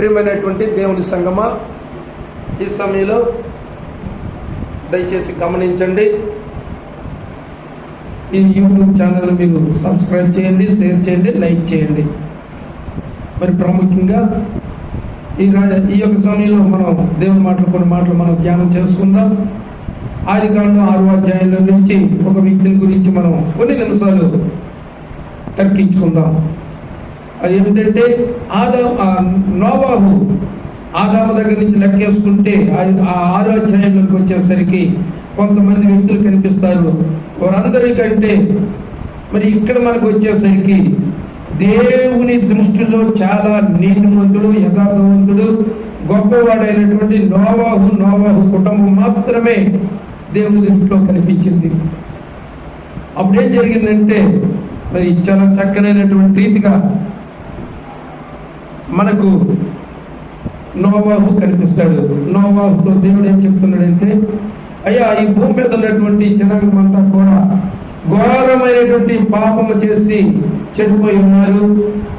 ప్రియమైనటువంటి దేవుని సంగమ ఈ సమయంలో దయచేసి గమనించండి. ఈ యూట్యూబ్ ఛానల్ మీరు సబ్స్క్రైబ్ చేయండి షేర్ చేయండి లైక్ చేయండి. మరి ప్రాముఖ్యంగా ఈ ఈ యొక్క సమయంలో మనం దేవుని మాటలు కొన్ని మాటలు మనం ధ్యానం చేసుకుందాం. ఆది కాండం ఆరు అధ్యాయంలో నుంచి ఒక వ్యక్తిని గురించి మనం కొన్ని నిమిషాలు తర్కించుకుందాం. అది ఏమిటంటే ఆదా నోవాహు ఆదాము దగ్గర నుంచి లెక్కేసుకుంటే ఆ- ఆ ఆరో అధ్యాయంలోకి వచ్చేసరికి కొంతమంది వ్యక్తులు కనిపిస్తారు. వారందరికంటే మరి ఇక్కడ మనకు వచ్చేసరికి దేవుని దృష్టిలో చాలా నీతిమంతుడు యథార్థవంతుడు గొప్పవాడైనటువంటి నోవాహు నోవాహు కుటుంబం మాత్రమే దేవుని దృష్టిలో కనిపించింది. అప్పుడేం జరిగిందంటే మరి చాలా చక్కనైనటువంటి రీతిగా మనకు నోవాహు కనిపిస్తాడు. నోవాహుతో దేవుడు ఏం చెప్తున్నాడంటే అయ్యా ఈ భూమి మీద ఉన్నటువంటి జనాంగం అంతా కూడా ఘోరమైనటువంటి పాపము చేసి చెడిపోయి ఉన్నారు.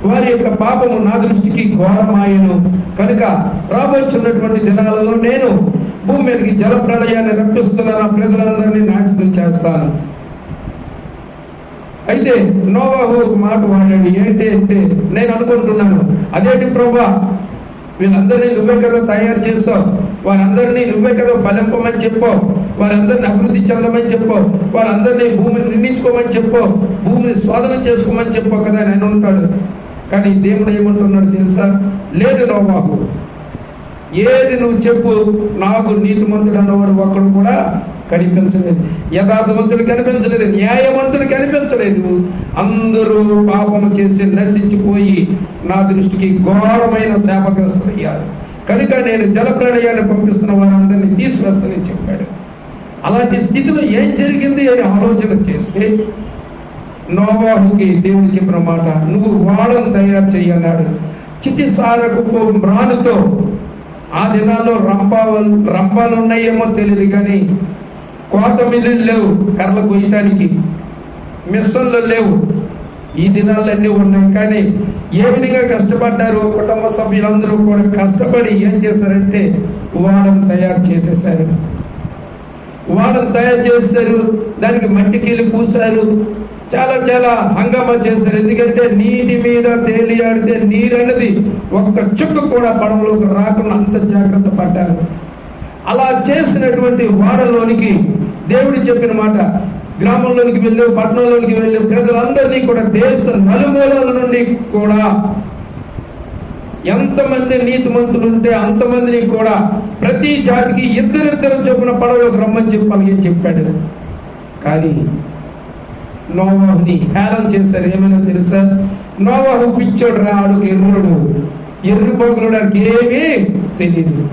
వారి యొక్క పాపము నా దృష్టికి ఘోరమాయను. కనుక రాబోచున్నటువంటి దినాలలో నేను భూమి మీదకి జల ప్రళయాన్ని రప్పిస్తున్న నా ప్రజలందరినీ నాశనం చేస్తాను. అయితే నోవాహు ఒక మాట వాడాడు. ఏంటి అంటే నేను అనుకుంటున్నాను. అదేంటి ప్రభా? వీళ్ళందరినీ నువ్వే కదా తయారు చేస్తావు వారందరినీ నువ్వే కదా ఫలింపమని చెప్పావు. వారందరినీ అభివృద్ధి చెందమని చెప్పావు. వారందరినీ భూమిని నిర్ణయించుకోమని చెప్పావు. భూమిని స్వాధీనం చేసుకోమని చెప్పావు కదా నేను ఉంటాడు కానీ దేవుడు ఏమంటున్నాడు తెలుసా? లేదు నోవాహు. ఏది నువ్వు చెప్పు నాకు నీతిమంతుడు అన్నవాడు ఒక్కడు కూడా కనిపించలేదు. యథార్థవంతుడు కనిపించలేదు. న్యాయవంతుడు కనిపించలేదు. అందరూ పాపము చేసి నశించిపోయి నా దృష్టికి ఘోరమైన శాపగ్రస్తులయ్యారు. కనుక నేను జలప్రళయాన్ని పంపిస్తున్న వారందరినీ తీసుకొస్తానని చెప్పాడు. అలాంటి స్థితిలో ఏం జరిగింది అని ఆలోచన చేస్తే నోవాహుకి దేవుడు చెప్పిన మాట నువ్వు వాడను తయారు చేయన్నాడు చితిసారపు మ్రానుతో ఆ దినాల్లో రంపాలు రంపాలు ఉన్నాయేమో తెలియదు కానీ కోత మిల్లులు లేవు కర్రలు కొయ్యటానికి. మిషన్లు లేవు. ఈ దినాలన్నీ ఉన్నాయి కానీ ఏ విధంగా కష్టపడ్డారు? కుటుంబ సభ్యులందరూ కూడా కష్టపడి ఏం చేశారంటే వాడను తయారు చేసేసారు వాడను తయారు చేశారు దానికి మట్టికీలు పూసారు చాలా చాలా హంగామా చేశారు. ఎందుకంటే నీటి మీద తేలియాడితే నీరు అన్నది ఒక్క చుక్క కూడా పడవలోకి రాకుండా అంత జాగ్రత్త పడ్డారు. అలా చేసినటువంటి వాడలోనికి దేవుడు చెప్పిన మాట గ్రామంలోనికి వెళ్ళి పట్టణంలోనికి వెళ్ళి ప్రజలందరినీ కూడా దేశ నలుమూలల నుండి కూడా ఎంతమంది నీతిమంతులు ఉంటే అంతమందిని కూడా ప్రతి జాతికి ఇద్దరిద్దరు చొప్పున పడవలోకి రమ్మని చెప్పాలి అని చెప్పాడు. కానీ నోవాహుని హేళన చేశారు. ఏమైనా తెలుసా? నోవాహు పిచ్చోడు రా ఆడుకు ఎర్రుడు. ఎర్రి పోగులుడు ఆడికి ఏమీ తెలియదు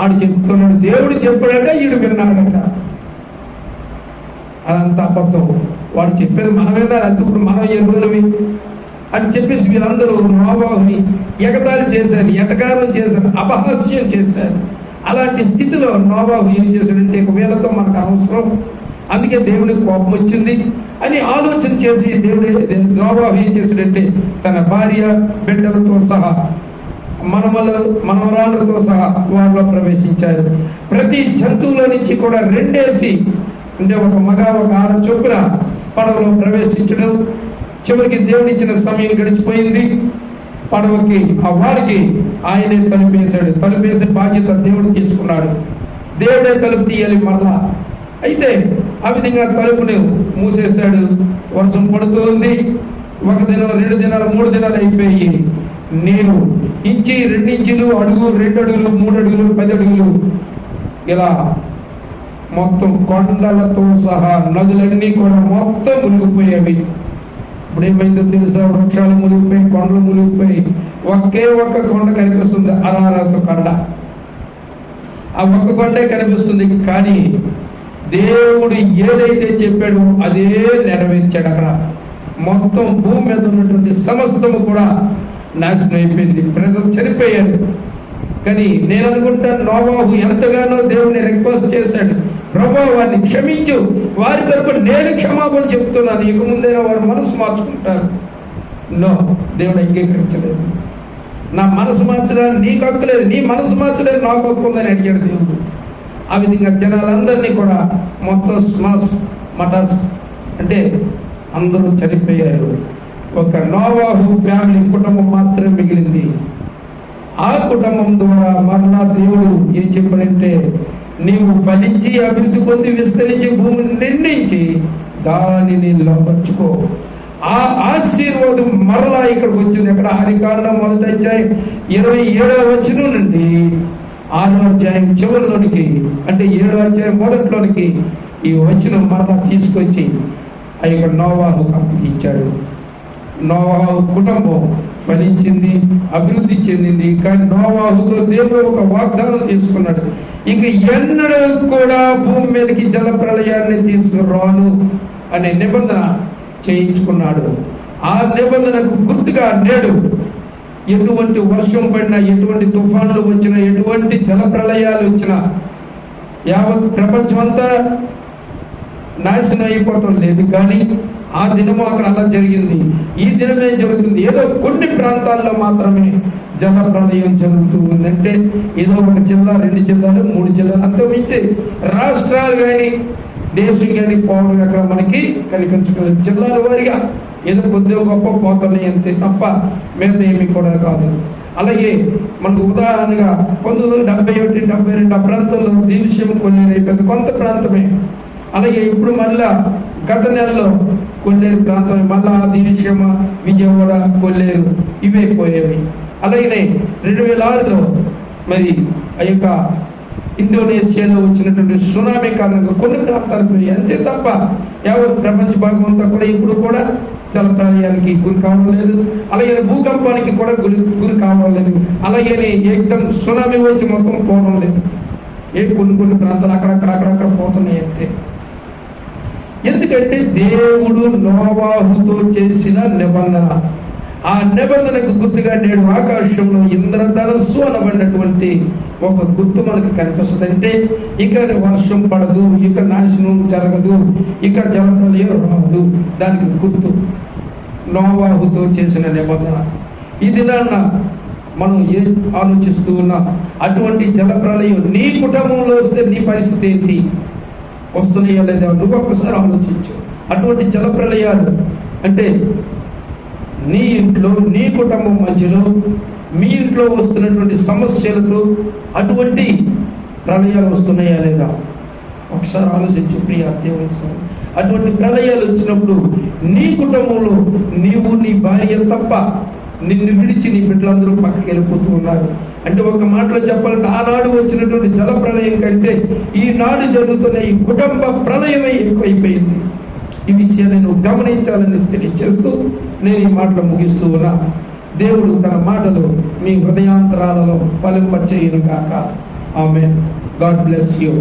ఆడు చెప్తున్నాడు దేవుడు చెప్పాడట ఈడు విన్నాడట. అదంతా అబద్ధం. వాడు చెప్పేది మనం విన్నారు అంత ఇప్పుడు మనం ఎరువులవి అని చెప్పేసి వీళ్ళందరూ నోబాహుని ఎగతాళి చేశారు ఎటకారం చేశారు అపహాస్యం చేశారు. అలాంటి స్థితిలో నోబాబు ఏం చేశాడంటే ఒక వీళ్ళతో మనకు అవసరం అందుకే దేవుడికి కోపం వచ్చింది అని ఆలోచన చేసి దేవుడు నోబాబు ఏం చేశాడంటే తన భార్య బిడ్డలతో సహా మనమల మనమరాళ్ళతో సహా వారిలో ప్రవేశించారు ప్రతి జంతువుల నుంచి కూడా రెండేసి అంటే ఒక మగ ఒక ఆడ చొప్పున పడవలో ప్రవేశించడం. చివరికి దేవుడిచ్చిన సమయం గడిచిపోయింది. పడవకి ఆ వారికి ఆయనే తలిపేశాడు. తలిపేసే బాధ్యత దేవుడు తీసుకున్నాడు. దేవుడే తలుపు తీయాలి మరలా. అయితే ఆ విధంగా తలుపుని మూసేశాడు. వర్షం పడుతూ ఉంది ఒక దినం రెండు దినాలు మూడు దినాలు అయిపోయి నేను ఇంచి రెండించులు అడుగు రెండు అడుగులు మూడు అడుగులు పది అడుగులు ఇలా మొత్తం కొండలతో సహా నదులన్నీ కూడా మొత్తం మునిగిపోయేవి. ఇప్పుడు ఏమైందో తెలుసా? వృక్షాలు మునిగిపోయి కొండలు మునిగిపోయి ఒకే ఒక్క కొండ కనిపిస్తుంది అరారత కొండ. ఆ ఒక్క కొండే కనిపిస్తుంది కానీ దేవుడు ఏదైతే చెప్పాడో అదే నెరవేర్చాడు అక్కడ. మొత్తం భూమి మీద ఉన్నటువంటి సమస్తము కూడా నాశనం అయిపోయింది. ప్రజలు చనిపోయారు. కానీ నేను అనుకుంటాను నోవాహు ఎంతగానో దేవుని రిక్వెస్ట్ చేశాడు. ప్రభా వారిని క్షమించు. వారి తరపున నేను క్షమాపణ చెప్తున్నాను. ఇక ముందైనా వారు మనసు మార్చుకుంటారు నో దేవుడు అంగీకరించలేదు. నా మనసు మార్చడానికి నీకు హక్కు లేదు. నీ మనసు మార్చలేదు నాకు హక్కు ఉందని అడిగాడు దేవుడు. ఆ విధంగా జనాలందరినీ కూడా మొత్తం స్మాస్ మటాస్ అంటే అందరూ చనిపోయారు. ఒక నోవాహు ఫ్యామిలీ కుటుంబం మాత్రమే మిగిలింది. ఆ కుటుంబం ద్వారా మరలా దేవుడు ఏం చెప్పాడంటే నీవు ఫలించి అభివృద్ధి పొంది విస్తరించి భూమిని నిర్ణయించి దానిని లోపరుచుకో ఆ ఆశీర్వాదం మరలా ఇక్కడికి వచ్చింది. ఎక్కడ? ఆది కాండం మొదటి అధ్యాయం ఇరవై ఏడవ వచ్చిన నుండి. ఆరో అధ్యాయం చివరిలోనికి అంటే ఏడో అధ్యాయం మొదట్లోనికి ఈ వచనం మరలా తీసుకొచ్చి ఆ యొక్క నోవాహుకు అప్పగించాడు నోవాహు కుటుంబం ఫలించింది అభివృద్ధి చెందింది. కానీ నోవాహుతో దేవుడు ఒక వాగ్దానం తీసుకున్నాడు ఇక ఎన్నడూ కూడా భూమి మీదకి జల ప్రళయాన్ని తీసుకురాను అనే నిబంధన చేయించుకున్నాడు. ఆ నిబంధనకు గుర్తుగా నేడు ఎటువంటి వర్షం పడినా ఎటువంటి తుఫానులు వచ్చినా ఎటువంటి జల ప్రళయాలు వచ్చినా యావత్ ప్రపంచం అంతా నాశనం అయిపోవటం లేదు కానీ ఆ దినము అక్కడ అలా జరిగింది. ఈ దినమే జరుగుతుంది. ఏదో కొన్ని ప్రాంతాల్లో మాత్రమే జల ప్రళయం జరుగుతూ ఉందంటే ఏదో ఒక జిల్లా రెండు జిల్లాలు మూడు జిల్లాలు అంతమించి రాష్ట్రాలు కానీ దేశం కానీ పోవడం అక్కడ మనకి కనిపించుకోలేదు జిల్లాల వారిగా ఏదో కొద్దిగా గొప్ప పోతున్నాయి అంతే తప్ప మిగతా ఏమి కూడా కాదు. అలాగే మనకు ఉదాహరణగా పంతొమ్మిది వందల డెబ్బై ఒకటి డెబ్బై రెండు ఆ ప్రాంతంలో దీవిషయం విషయం అయిపోయింది. కొంత ప్రాంతమే అలాగే ఇప్పుడు మళ్ళా గత నెలలో కొల్లేరు ప్రాంతం మళ్ళా దీవిషమ విజయవాడ కొల్లేరు ఇవే పోయేవి. అలాగనే రెండు వేల ఆరులో మరి ఆ యొక్క ఇండోనేషియాలో వచ్చినటువంటి సునామీ కారణంగా కొన్ని ప్రాంతాలు పోయాయి. అంతే తప్ప యావత్ ప్రపంచ భాగం అంతా కూడా ఇప్పుడు కూడా జల ప్రళయానికి గురి కావడం లేదు. అలాగే భూకంపానికి కూడా గురి గురి కావడం లేదు. అలాగే ఏకదం సునామీ వచ్చి మొత్తం పోవడం లేదు. ఏ కొన్ని కొన్ని ప్రాంతాలు అక్కడక్కడ అక్కడక్కడ పోతున్నాయి అంతే. ఎందుకంటే దేవుడు నోవాహుతో చేసిన నిబంధన. ఆ నిబంధనకు గుర్తుగా నేడు ఆకాశంలో ఇంద్రధనస్సు అనబడినటువంటి ఒక గుర్తు మనకు కనిపిస్తుంది అంటే ఇక వర్షం పడదు ఇక నాశనం జరగదు ఇక జలప్రలయం రాదు. దానికి గుర్తు నోవాహుతో చేసిన నిబంధన. ఇది నాన్న మనం ఏ ఆలోచిస్తూ ఉన్నా అటువంటి జలప్రలయం నీ కుటుంబంలో వస్తే నీ పరిస్థితి ఏంటి? వస్తున్నాయో లేదా? నువ్వు ఒక్కసారి ఆలోచించు అటువంటి జలప్రలయాలు. అంటే నీ ఇంట్లో నీ కుటుంబం మధ్యలో మీ ఇంట్లో వస్తున్నటువంటి సమస్యలతో అటువంటి ప్రళయాలు వస్తున్నాయా లేదా? ఒకసారి ఆలోచించు ప్రియ అత్యవసరం అటువంటి ప్రళయాలు వచ్చినప్పుడు నీ కుటుంబంలో నీవు నీ భార్య తప్ప నిన్ను విడిచి నీ బిడ్డలందరూ పక్కకి వెళ్ళిపోతూ ఉన్నారు. అంటే ఒక మాటలో చెప్పాలంటే ఆనాడు వచ్చినటువంటి జల ప్రళయం కంటే ఈనాడు జరుగుతున్న ఈ కుటుంబ ప్రళయమే ఎక్కువైపోయింది. ఈ విషయాన్ని నువ్వు గమనించాలని తెలియచేస్తూ నేను ఈ మాటలు ముగిస్తూ ఉన్నా. దేవుడు తన మాటలు మీ హృదయాంతరాలలో ఫలింపచేయును కాక ఆమె గాడ్ బ్లెస్ యూ.